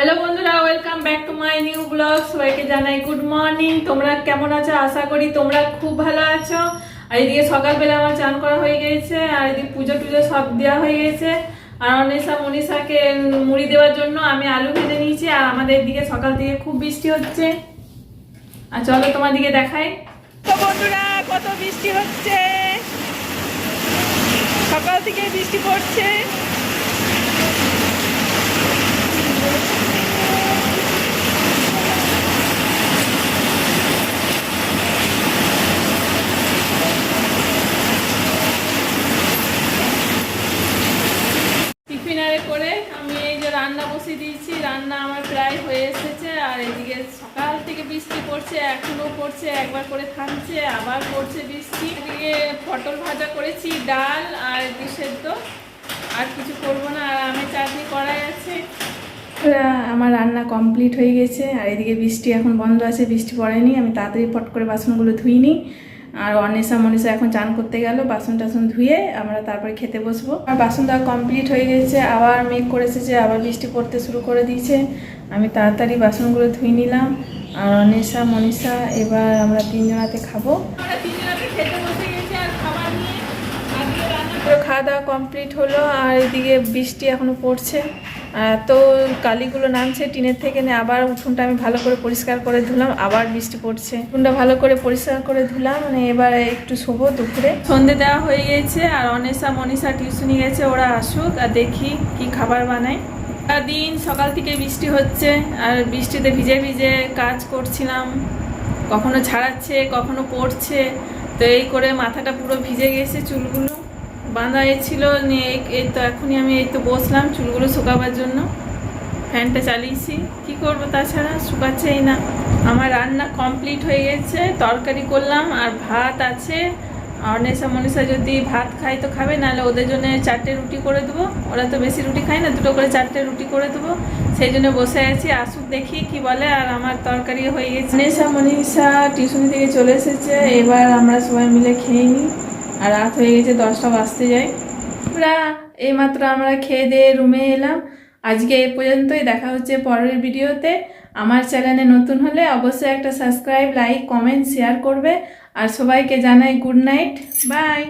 Hello বন্ধুরা welcome back to my new blog সবাইকে জানাই গুড মর্নিং তোমরা কেমন আছো? আশা করি তোমরা খুব ভালো আছো। আর এদিকে সকালবেলা আমার চান করা হয়ে গেছে, আর এদিকে পুজো টুজো সব দেওয়া হয়ে গেছে। আর অনেসা মনীষাকে মুড়ি দেওয়ার জন্য আমি আলু ভেজে নিয়েছি, আর আমাদের এদিকে সকাল থেকে খুব বৃষ্টি হচ্ছে। আর চলো তোমার দিকে দেখাই। তো বন্ধুরা, কত বৃষ্টি হচ্ছে। সকাল থেকে বৃষ্টি পড়ছে টিফিনারে করে আমি এই যে রান্না বসিয়ে দিয়েছি, রান্না আমার প্রায় হয়ে এসেছে, আর এদিকে সকাল থেকে বৃষ্টি পড়ছে, এখনও পড়ছে, একবার করে থামছে, আবার পড়ছে বৃষ্টি। এদিকে পটল ভাজা করেছি, ডাল আর এদিকে সেদ্ধ, আর কিছু করব না, আর আমি চাটনি করাই আছে। আমার রান্না কমপ্লিট হয়ে গেছে, আর এদিকে বৃষ্টি এখন বন্ধ আছে, বৃষ্টি পড়েনি, আমি তাড়াতাড়ি ফট করে বাসনগুলো ধুইনি। আর অনেসা মনীষা এখন চান করতে গেল বাসন টাসন ধুয়ে আমরা তারপরে খেতে বসবো। আর বাসন দেওয়া কমপ্লিট হয়ে গেছে আবার মেঘ করেছে যে আবার বৃষ্টি পড়তে শুরু করে দিয়েছে। আমি তাড়াতাড়ি বাসনগুলো ধুয়ে নিলাম আর অনেসা মনীষা এবার আমরা তিনজনাতে খাব। খাওয়া দাওয়া কমপ্লিট হলো আর এদিকে বৃষ্টি এখনও পড়ছে। তো কালিগুলো নামছে, টিনের থেকে নিয়ে আবার উঠোনটা আমি ভালো করে পরিষ্কার করে ধুলাম, আবার বৃষ্টি পড়ছে। উঠোনটা ভালো করে পরিষ্কার করে ধুলাম মানে এবার একটু শোবো দুপুরে। সন্ধে দেওয়া হয়ে গেছে, আর অনেসা মনীষা টিউশনি গেছে, ওরা আসুক আর দেখি কি খাবার বানায়। দিন সকাল থেকে বৃষ্টি হচ্ছে, আর বৃষ্টিতে ভিজে ভিজে কাজ করছিলাম। কখনো ছাড়াচ্ছে, কখনো পড়ছে, তো এই করে মাথাটা পুরো ভিজে গেছে, চুলগুলো। বাঁধা ছিল নিয়ে এই- তো এখনই আমি এই তো বসলাম চুলগুলো শুকাবার জন্য। ফ্যানটা চালিয়েছি। কি করব তাছাড়া? শুকাচ্ছেই না। আমার রান্না কমপ্লিট হয়ে গেছে, তরকারি করলাম আর ভাত আছে। অনেসা মনীষা যদি ভাত খায় তো খাবে, নাহলে ওদের জন্য চারটে রুটি করে দেবো। ওরা তো বেশি রুটি খায় না, দুটো করে চারটে রুটি করে দেবো। সেই জন্য বসে আছি, আসুক দেখি কি বলে আর আমার তরকারি হয়ে গেছে। অনেসা মনীষা টিউশনি থেকে চলে এসেছে, এবার আমরা সবাই মিলে খেয়ে নিই। আর রাত হয়ে গেছে, দশটা বাজতে যায়। আমরা এইমাত্র আমরা খেয়ে দিয়ে রুমে এলাম। আজকে এ পর্যন্তই, দেখা হচ্ছে পরের ভিডিওতে। আমার চ্যানেলে নতুন হলে অবশ্যই একটা সাবস্ক্রাইব, লাইক, কমেন্ট, শেয়ার করবে। আর সবাইকে জানাই গুড নাইট। বাই।